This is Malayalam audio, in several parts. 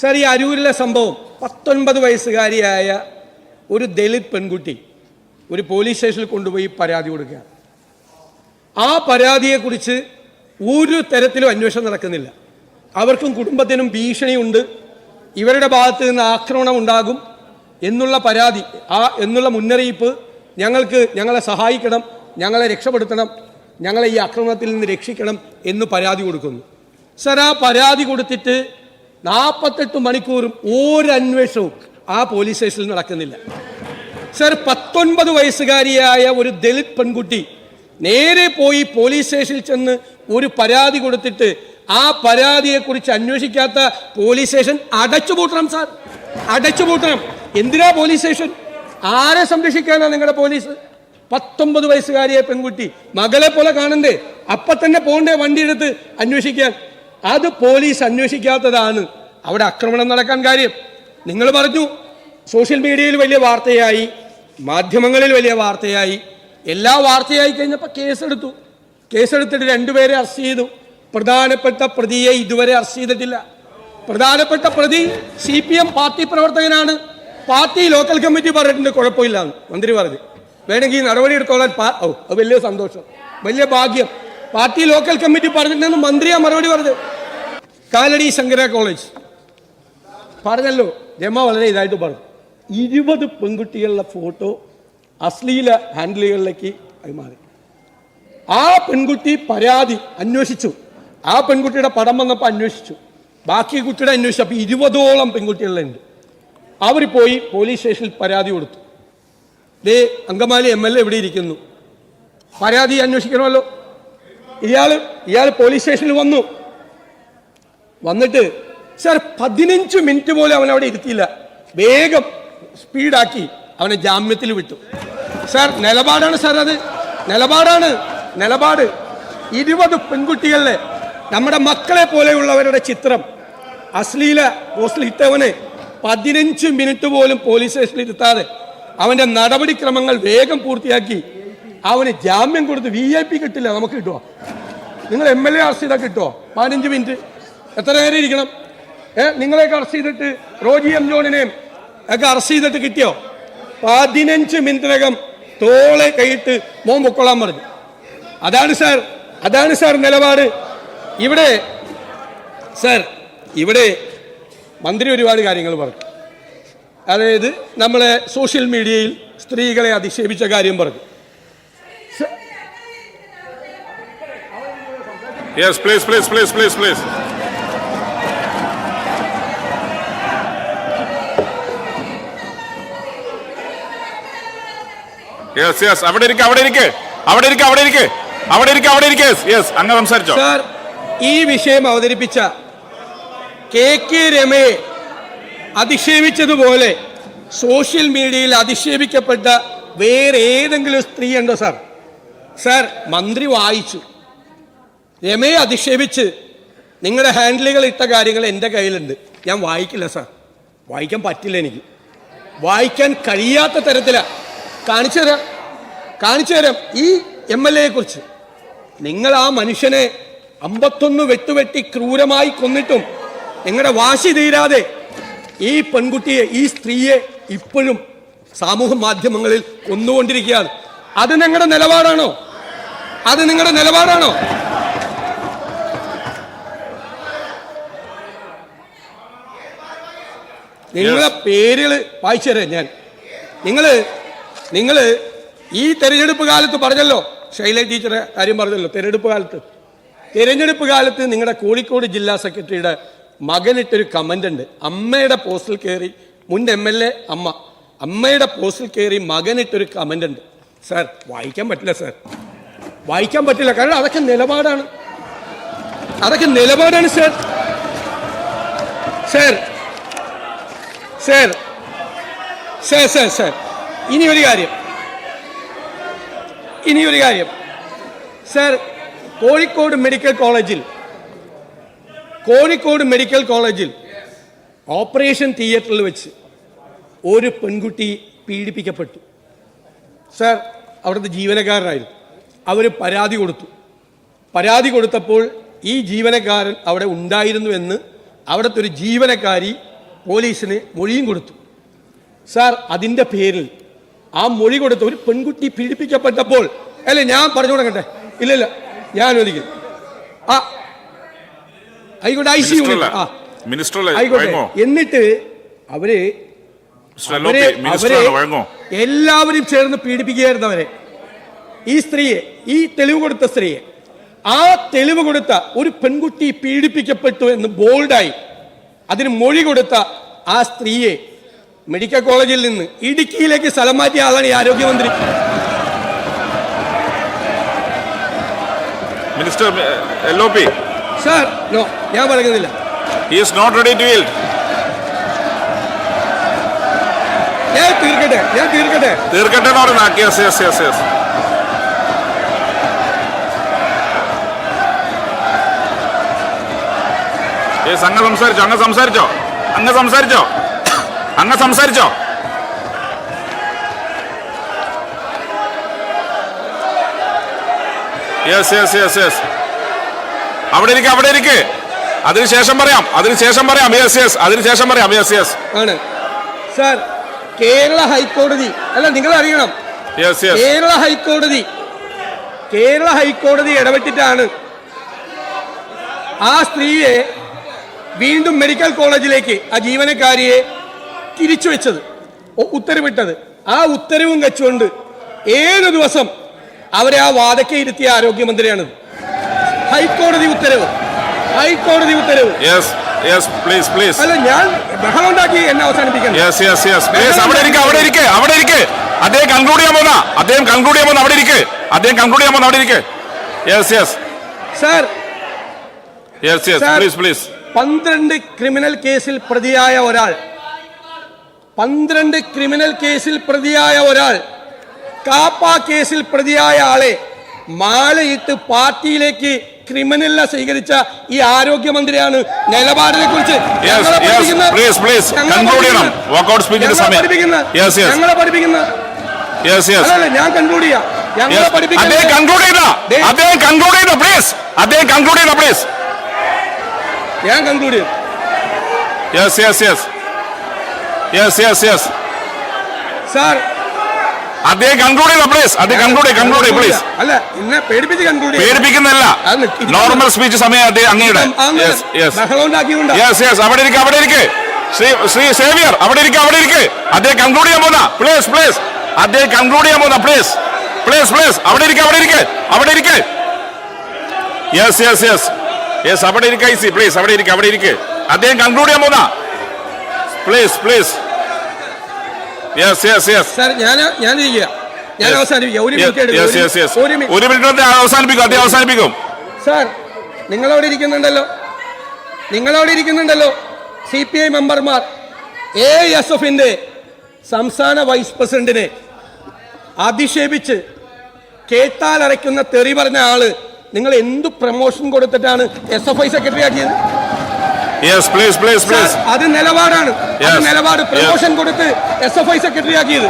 സാർ ഈ അരൂരിലെ സംഭവം പത്തൊൻപത് വയസ്സുകാരിയായ ഒരു ദളിത് പെൺകുട്ടി ഒരു പോലീസ് സ്റ്റേഷനിൽ കൊണ്ടുപോയി പരാതി കൊടുക്കുക ആ പരാതിയെക്കുറിച്ച് ഒരു തരത്തിലും അന്വേഷണം നടക്കുന്നില്ല. അവർക്കും കുടുംബത്തിനും ഭീഷണിയുണ്ട്. ഇവരുടെ ഭാഗത്ത് നിന്ന് ആക്രമണം ഉണ്ടാകും എന്നുള്ള പരാതി ആ എന്നുള്ള മുന്നറിയിപ്പ് ഞങ്ങൾക്ക് ഞങ്ങളെ സഹായിക്കണം ഞങ്ങളെ രക്ഷപ്പെടുത്തണം ഞങ്ങളെ ഈ ആക്രമണത്തിൽ നിന്ന് രക്ഷിക്കണം എന്ന് പരാതി കൊടുക്കുന്നു. സർ ആ പരാതി കൊടുത്തിട്ട് നാൽപ്പത്തെട്ട് മണിക്കൂറും ഒരു അന്വേഷണവും ആ പോലീസ് സ്റ്റേഷനിൽ നടക്കുന്നില്ല. സർ പത്തൊൻപത് വയസ്സുകാരിയായ ഒരു ദളിത് പെൺകുട്ടി നേരെ പോയി പോലീസ് സ്റ്റേഷനിൽ ചെന്ന് ഒരു പരാതി കൊടുത്തിട്ട് ആ പരാതിയെക്കുറിച്ച് അന്വേഷിക്കാത്ത പോലീസ് സ്റ്റേഷൻ അടച്ചുപൂട്ടണം സാർ അടച്ചുപൂട്ടണം എന്തിനാ പോലീസ് സ്റ്റേഷൻ ആരെ സംരക്ഷിക്കാനാണ് നിങ്ങളുടെ പോലീസ് പത്തൊമ്പത് വയസ്സുകാരിയെ പെൺകുട്ടി മകളെ പോലെ കാണണ്ടേ? അപ്പൊ തന്നെ പോണ്ടേ വണ്ടിയെടുത്ത് അന്വേഷിക്കാൻ? അത് പോലീസ് അന്വേഷിക്കാത്തതാണ്. അവിടെ ആക്രമണം നടക്കാൻ കാര്യം. നിങ്ങൾ പറഞ്ഞു സോഷ്യൽ മീഡിയയിൽ വലിയ വാർത്തയായി മാധ്യമങ്ങളിൽ വലിയ വാർത്തയായി. എല്ലാ വാർത്തയായി കഴിഞ്ഞപ്പോൾ കേസെടുത്തു. കേസെടുത്തിട്ട് രണ്ടുപേരെ അറസ്റ്റ് ചെയ്തു. പ്രധാനപ്പെട്ട പ്രതിയെ ഇതുവരെ അറസ്റ്റ് ചെയ്തിട്ടില്ല. പ്രധാനപ്പെട്ട പ്രതി സി പി എം പാർട്ടി പ്രവർത്തകനാണ്. പാർട്ടി ലോക്കൽ കമ്മിറ്റി പറഞ്ഞിട്ടുണ്ട് കുഴപ്പമില്ല മന്ത്രി പറഞ്ഞു വേണമെങ്കിൽ നടപടി ഓ വലിയ സന്തോഷം. വലിയ ഭാഗ്യം. പാർട്ടി ലോക്കൽ കമ്മിറ്റി പറഞ്ഞിട്ടുണ്ടെന്ന് മന്ത്രിയാ മറുപടി പറഞ്ഞത്. കാലടി ശങ്കര കോളേജ്. പറഞ്ഞല്ലോ രമ വളരെ ഇതായിട്ട് പറഞ്ഞു. ഇരുപത് പെൺകുട്ടികളുടെ ഫോട്ടോ അശ്ലീല ഹാൻഡിലുകളിലേക്ക് കൈമാറി ആ പെൺകുട്ടി പരാതി അന്വേഷിച്ചു. ആ പെൺകുട്ടിയുടെ പടം വന്നപ്പോൾ അന്വേഷിച്ചു. ബാക്കി കുട്ടിയുടെ അന്വേഷിച്ചു. അപ്പോൾ ഇരുപതോളം പെൺകുട്ടികളുണ്ട്. അവർ പോയി പോലീസ് സ്റ്റേഷനിൽ പരാതി കൊടുത്തു. ദേ അങ്കമാലി എം എൽ എ ഇവിടെ ഇരിക്കുന്നു. പരാതി അന്വേഷിക്കണമല്ലോ. ഇയാൾ ഇയാൾ പോലീസ് സ്റ്റേഷനിൽ വന്നു. വന്നിട്ട് സർ പതിനഞ്ച് മിനിറ്റ് പോലും അവൻ അവിടെ ഇരുത്തിയില്ല. വേഗം സ്പീഡാക്കി അവനെ ജാമ്യത്തിൽ വിട്ടു. സാർ നിലപാടാണ് സാർ അത്. നിലപാടാണ്. നിലപാട്. ഇരുപത് പെൺകുട്ടികളിലെ നമ്മുടെ മക്കളെ പോലെയുള്ളവരുടെ ചിത്രം. അശ്ലീല പോസ്റ്റിൽ ഇട്ടവനെ പതിനഞ്ച് മിനിറ്റ് പോലും പോലീസ് സ്റ്റേഷനിൽ ഇരുത്താതെ അവന്റെ നടപടിക്രമങ്ങൾ വേഗം പൂർത്തിയാക്കി അവന് ജാമ്യം കൊടുത്ത് വി ഐ പി കിട്ടില്ല നമുക്ക് കിട്ടുമോ നിങ്ങൾ എം എൽ എ അറസ്റ്റ് ചെയ്താൽ കിട്ടുമോ പതിനഞ്ച് മിനിറ്റ്. എത്ര നേരം ഇരിക്കണം? ഏ നിങ്ങളെയൊക്കെ അറസ്റ്റ് ചെയ്തിട്ട് റോജി എം ജോണിനെയും ഒക്കെ അറസ്റ്റ് ചെയ്തിട്ട് കിട്ടിയോ? പതിനഞ്ച് മിനിറ്റിനകം തോളെ കൈയിട്ട് മോൻ പൊക്കൊള്ളാൻ പറഞ്ഞു. അതാണ് സാർ അതാണ് സാർ നിലപാട്. ഇവിടെ സാർ ഇവിടെ മന്ത്രി ഒരുപാട് കാര്യങ്ങൾ പറഞ്ഞു. അതായത് നമ്മളെ സോഷ്യൽ മീഡിയയിൽ സ്ത്രീകളെ അധിക്ഷേപിച്ച കാര്യം പറഞ്ഞു. Yes, please, please, please, please, please. Yes yes അവിടെ ഇരിക്കെ അവിടെ ഇരിക്കെ. അവിടെ ഇരിക്കെ അവിടെ ഇരിക്കെ. അവിടെ ഇരിക്കെ അവിടെ ഇരിക്കെ. യെസ് അങ്ങ് സംസാരിച്ചോ. സാർ ഈ വിഷയം അവതരിപ്പിച്ച കെ കെ രമയെ അധിക്ഷേപിച്ചതുപോലെ സോഷ്യൽ മീഡിയയിൽ അധിക്ഷേപിക്കപ്പെട്ട വേറെ ഏതെങ്കിലും സ്ത്രീ ഉണ്ടോ സാർ സാർ മന്ത്രി വായിച്ചു. രമയെ അധിക്ഷേപിച്ച് നിങ്ങളുടെ ഹാൻഡിലുകൾ ഇട്ട കാര്യങ്ങൾ എന്റെ കയ്യിലുണ്ട്. ഞാൻ വായിക്കില്ല സാർ വായിക്കാൻ പറ്റില്ല എനിക്ക്. വായിക്കാൻ കഴിയാത്ത തരത്തിലാണ് കാണിച്ചു തരാം. കാണിച്ചു തരാം. ഈ എം എൽ എയെ കുറിച്ച് നിങ്ങൾ ആ മനുഷ്യനെ അമ്പത്തൊന്ന് വെട്ടുവെട്ടി ക്രൂരമായി കൊന്നിട്ടും നിങ്ങളുടെ വാശി തീരാതെ ഈ പെൺകുട്ടിയെ ഈ സ്ത്രീയെ ഇപ്പോഴും സാമൂഹ മാധ്യമങ്ങളിൽ കൊന്നുകൊണ്ടിരിക്കുകയാണ്. അത് നിങ്ങളുടെ നിലപാടാണോ? അത് നിങ്ങളുടെ നിലപാടാണോ? നിങ്ങളെ പേരുകൾ വായിച്ചു തരാം ഞാൻ. നിങ്ങൾ നിങ്ങൾ ഈ തെരഞ്ഞെടുപ്പ് കാലത്ത് പറഞ്ഞല്ലോ ശൈല ടീച്ചറെ കാര്യം പറഞ്ഞല്ലോ തെരഞ്ഞെടുപ്പ് കാലത്ത്. തെരഞ്ഞെടുപ്പ് കാലത്ത് നിങ്ങളുടെ കോഴിക്കോട് ജില്ലാ സെക്രട്ടറിയുടെ മകനിട്ടൊരു കമന്റ് ഉണ്ട്. അമ്മയുടെ പോസ്റ്റിൽ കയറി മുൻ എം എൽ എ അമ്മ അമ്മയുടെ പോസ്റ്റിൽ കയറി മകനിട്ടൊരു കമന്റ് ഉണ്ട്. സാർ വായിക്കാൻ പറ്റില്ല സാർ വായിക്കാൻ പറ്റില്ല കാരണം അതൊക്കെ നിലപാടാണ്. അതൊക്കെ നിലപാടാണ് sir sir sir. Sir sir sir. ഇനി ഒരു കാര്യം. ഇനി ഒരു കാര്യം. സാർ കോഴിക്കോട് മെഡിക്കൽ കോളേജിൽ കോഴിക്കോട് മെഡിക്കൽ കോളേജിൽ ഓപ്പറേഷൻ തിയേറ്ററിൽ വെച്ച് ഒരു പെൺകുട്ടി പീഡിപ്പിക്കപ്പെട്ടു. സാർ അവിടുത്തെ ജീവനക്കാരനായിരുന്നു. അവർ പരാതി കൊടുത്തു. പരാതി കൊടുത്തപ്പോൾ ഈ ജീവനക്കാരൻ അവിടെ ഉണ്ടായിരുന്നു എന്ന് അവിടുത്തെ ഒരു ജീവനക്കാരി പോലീസിന് മൊഴിയും കൊടുത്തു. സാർ അതിന്റെ പേരിൽ ആ മൊഴി കൊടുത്ത ഒരു പെൺകുട്ടി പീഡിപ്പിക്കപ്പെട്ടപ്പോൾ അല്ലെ ഞാൻ പറഞ്ഞു കൊടുക്കട്ടെ ഇല്ലല്ല ഇല്ല ഞാൻ അനുവദിക്കുന്നു ആ ആയിക്കോട്ടെ ഐ സി ആയിക്കോട്ടെ എന്നിട്ട് അവരെ എല്ലാവരും ചേർന്ന് പീഡിപ്പിക്കുകയായിരുന്നു അവരെ. ഈ സ്ത്രീയെ ഈ തെളിവ് കൊടുത്ത സ്ത്രീയെ ആ തെളിവ് കൊടുത്ത ഒരു പെൺകുട്ടി പീഡിപ്പിക്കപ്പെട്ടു എന്ന് ബോൾഡായി അതിന് മൊഴി കൊടുത്ത ആ സ്ത്രീയെ മെഡിക്കൽ കോളേജിൽ നിന്ന് ഇടുക്കിയിലേക്ക് സ്ഥലം മാറ്റിയ ആളാണ് ഈ ആരോഗ്യമന്ത്രി. മിനിസ്റ്റർ സാർ നോ ഞാൻ പറയുന്നില്ല. നോട്ട് റെഡി ടു ഞാൻ തീർക്കട്ടെ ഞാൻ തീർക്കട്ടെ. തീർക്കട്ടെ എന്ന് പറയുന്ന yes yes yes yes yes അങ്ങ് സംസാരിച്ചോ? അങ്ങ് സംസാരിച്ചോ? അങ്ങ് സംസാരിച്ചോ? അങ്ങ് സംസാരിച്ചോ? യെസ് യെസ് യെസ് യെസ് അവിടെ ഇരിക്കുക അവിടെ ഇരിക്കെ. അതിനുശേഷം പറയാം അതിനുശേഷം പറയാം. യെസ് യെസ് അതിനുശേഷം പറയാം. യെസ് യെസ് ആണ്. സാർ കേരള ഹൈക്കോടതി. അല്ല നിങ്ങൾ അറിയണം യെസ് യെസ് കേരള ഹൈക്കോടതി. കേരള ഹൈക്കോടതി ഇടപെട്ടിട്ടാണ് ആ സ്ത്രീയെ വീണ്ടും മെഡിക്കൽ കോളേജിലേക്ക് ആ ജീവനക്കാരിയെ തിരിച്ചു വെച്ചത് ഉത്തരവിട്ടത്. ആ ഉത്തരവും വെച്ചുകൊണ്ട് ഏഴ് ദിവസം അവരെ ആ വാദക്കെ ഇരുത്തിയ ആരോഗ്യമന്ത്രിയാണ് ഹൈക്കോടതി ഉത്തരവ്. ഹൈക്കോടതി ഉത്തരവ്. യെസ് യെസ് പ്ലീസ് പ്ലീസ് അല്ല ഞാൻ ബഹളം ഉണ്ടാക്കി എന്നെ അവസാനിപ്പിക്കണം. യെസ് യെസ് യെസ് പ്ലീസ് അവിടെ ഇരിക്കെ അവിടെ ഇരിക്കെ അവിടെ ഇരിക്കെ. അദ്ദേഹം കൺക്ലൂഡ് ചെയ്യാൻ പോന്ന. അദ്ദേഹം കൺക്ലൂഡ് ചെയ്യാൻ പോന്ന അവിടെ ഇരിക്കെ. അദ്ദേഹം കൺക്ലൂഡ് ചെയ്യാൻ പോന്ന അവിടെ ഇരിക്കെ. Yes yes sir. Yes yes please please പന്ത്രണ്ട് ക്രിമിനൽ കേസിൽ പ്രതിയായ ഒരാൾ. പന്ത്രണ്ട് ക്രിമിനൽ കേസിൽ പ്രതിയായ ഒരാൾ. കാപ്പ കേസിൽ പ്രതിയായ ആളെ മാലയിട്ട് പാർട്ടിയിലേക്ക് ക്രിമിനലിനെ സ്വീകരിച്ച ഈ ആരോഗ്യമന്ത്രിയാണ് നിലപാടിനെ കുറിച്ച്. ഞങ്ങളെ പഠിപ്പിക്കുന്ന ഞാൻ കൺക്ലൂഡ് ചെയ്യാം. ഞങ്ങളെ പഠിപ്പിക്കുന്ന കൺക്ലൂഡ് ചെയ്ത. ദേ. അദ്ദേഹം കൺക്ലൂഡ് ചെയ്ത പ്ലീസ് അദ്ദേഹം കൺക്ലൂഡ് ചെയ്ത പ്ലീസ് ഞാൻ കൺക്ലൂഡ് ചെയ്യും. Yes yes yes yes yes yes sir അദ്ദേഹം കൺക്ലൂഡ് ചെയ്ത പ്ലീസ് അദ്ദേഹം കൺക്ലൂഡ് കൺക്ലൂഡ് പ്ലീസ് അല്ല എന്നെ പേടിപ്പിച്ച് കൺക്ലൂഡ് പേടിപ്പിക്കുന്നല്ല നോർമൽ സ്പീച്ച് സമയം അദ്ദേഹം അങ്ങയുടെ. യെസ് യെസ് അവിടെ ഇരിക്കുക അവിടെ ഇരിക്കെ. ശ്രീ ശ്രീ സേവിയർ അവിടെ ഇരിക്കുക അവിടെ ഇരിക്കെ. അദ്ദേഹം കൺക്ലൂഡ് ചെയ്യാൻ പോന്ന. പ്ലീസ് പ്ലീസ് അദ്ദേഹം കൺക്ലൂഡ് ചെയ്യാൻ പോന്ന പ്ലീസ് പ്ലീസ് പ്ലീസ് അവിടെ ഇരിക്കെ അവിടെ ഇരിക്കെ. അവിടെ ഇരിക്കെ. യെസ് യെസ് യെസ് യെസ് അവിടെ ഇരിക്കുക ഐ സി പ്ലീസ് അവിടെ ഇരിക്കുക അവിടെ ഇരിക്കുക അദ്ദേഹം കൺക്ലൂഡ് ചെയ്യാൻ പോന്ന? Please please yes yes yes sir ഞാൻ ഞാൻ ഇരിക്കുക. ഞാൻ Yes. ഒരു മിനിറ്റ് ഒരു- മിനിറ്റ് അവസാനിപ്പിക്കും അദ്ദേഹം അവസാനിപ്പിക്കും. സാർ നിങ്ങളവിടെ ഇരിക്കുന്നുണ്ടല്ലോ. നിങ്ങളവിടെ ഇരിക്കുന്നുണ്ടല്ലോ. സി പി ഐ മെമ്പർമാർ എ എസ് എഫിന്റെ സംസ്ഥാന വൈസ് പ്രസിഡന്റിനെ അധിക്ഷേപിച്ച് കേട്ടാൽ അരയ്ക്കുന്ന തെറി പറഞ്ഞ ആൾ നിങ്ങൾ എന്ത് പ്രൊമോഷൻ കൊടുത്തിട്ടാണ് എസ് എഫ് ഐ സെക്രട്ടറി ആക്കിയത്? യെസ് പ്ലീസ് പ്ലീസ് പ്ലീസ് അത് നിലപാടാണ്. അത്. നിലപാട് പ്രൊമോഷൻ കൊടുത്ത് എസ് എഫ് ഐ സെക്രട്ടറി ആക്കിയത്.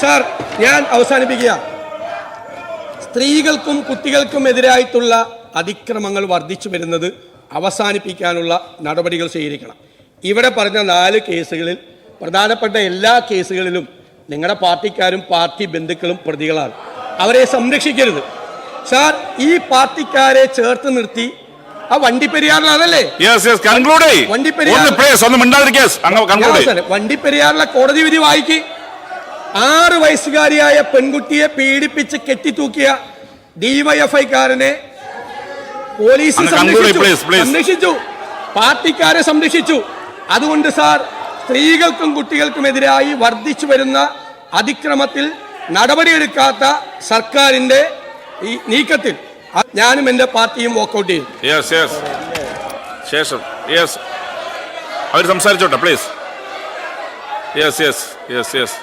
സാർ ഞാൻ അവസാനിപ്പിക്കുക. സ്ത്രീകൾക്കും കുട്ടികൾക്കും എതിരായിട്ടുള്ള അതിക്രമങ്ങൾ വർദ്ധിച്ചു വരുന്നത് അവസാനിപ്പിക്കാനുള്ള നടപടികൾ സ്വീകരിക്കണം. ഇവിടെ പറഞ്ഞ നാല് കേസുകളിൽ പ്രധാനപ്പെട്ട എല്ലാ കേസുകളിലും നിങ്ങളുടെ പാർട്ടിക്കാരും പാർട്ടി ബന്ധുക്കളും പ്രതികളാണ്. അവരെ സംരക്ഷിക്കരുത്. സാർ ഈ പാർട്ടിക്കാരെ ചേർത്ത് നിർത്തി. ആ വണ്ടിപ്പെരിയാറിലാണല്ലേ. വണ്ടിപ്പെരിയാറിലെ കോടതി വിധി വായിക്ക്. ആറ് വയസ്സുകാരിയായ പെൺകുട്ടിയെ പീഡിപ്പിച്ച് കെട്ടിത്തൂക്കിയ ഡിവൈഎഫ്ഐക്കാരനെ പോലീസ്. സംരക്ഷിച്ചു. പാർട്ടിക്കാരെ സംരക്ഷിച്ചു. അതുകൊണ്ട് സാർ സ്ത്രീകൾക്കും കുട്ടികൾക്കുമെതിരായി വർദ്ധിച്ചു വരുന്ന അതിക്രമത്തിൽ നടപടിയെടുക്കാത്ത സർക്കാരിന്റെ ഈ നീക്കത്തിൽ ഞാനും എന്റെ പാർട്ടിയും വോക്കൗട്ട് ചെയ്യും. യെസ് യെസ് ശേഷം യെസ് അവർ സംസാരിച്ചോട്ടെ please yes yes yes yes